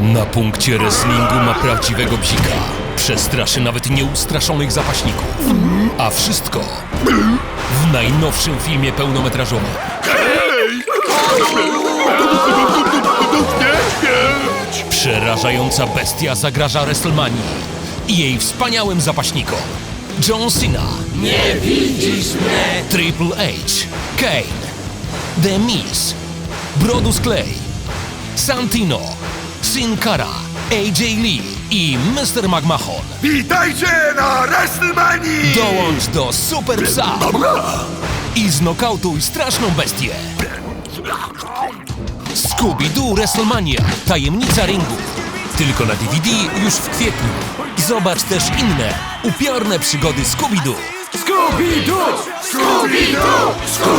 Na punkcie wrestlingu ma prawdziwego bzika. Przestraszy nawet nieustraszonych zapaśników. A wszystko w najnowszym filmie pełnometrażowym. Przerażająca bestia zagraża WrestleManii i jej wspaniałym zapaśnikom. John Cena. Nie widzisz mnie. Triple H. Kane. The Miz. Brodus Clay. Santino. Sin Cara. AJ Lee i Mr. McMahon. Witajcie na WrestleManii! Dołącz do Super Psa i znokautuj straszną bestię. Scooby-Doo WrestleMania. Tajemnica ringu. Tylko na DVD już w kwietniu. Zobacz też inne upiorne przygody Scooby-Doo. Scooby-Doo! Scooby-Doo! Scooby-Doo!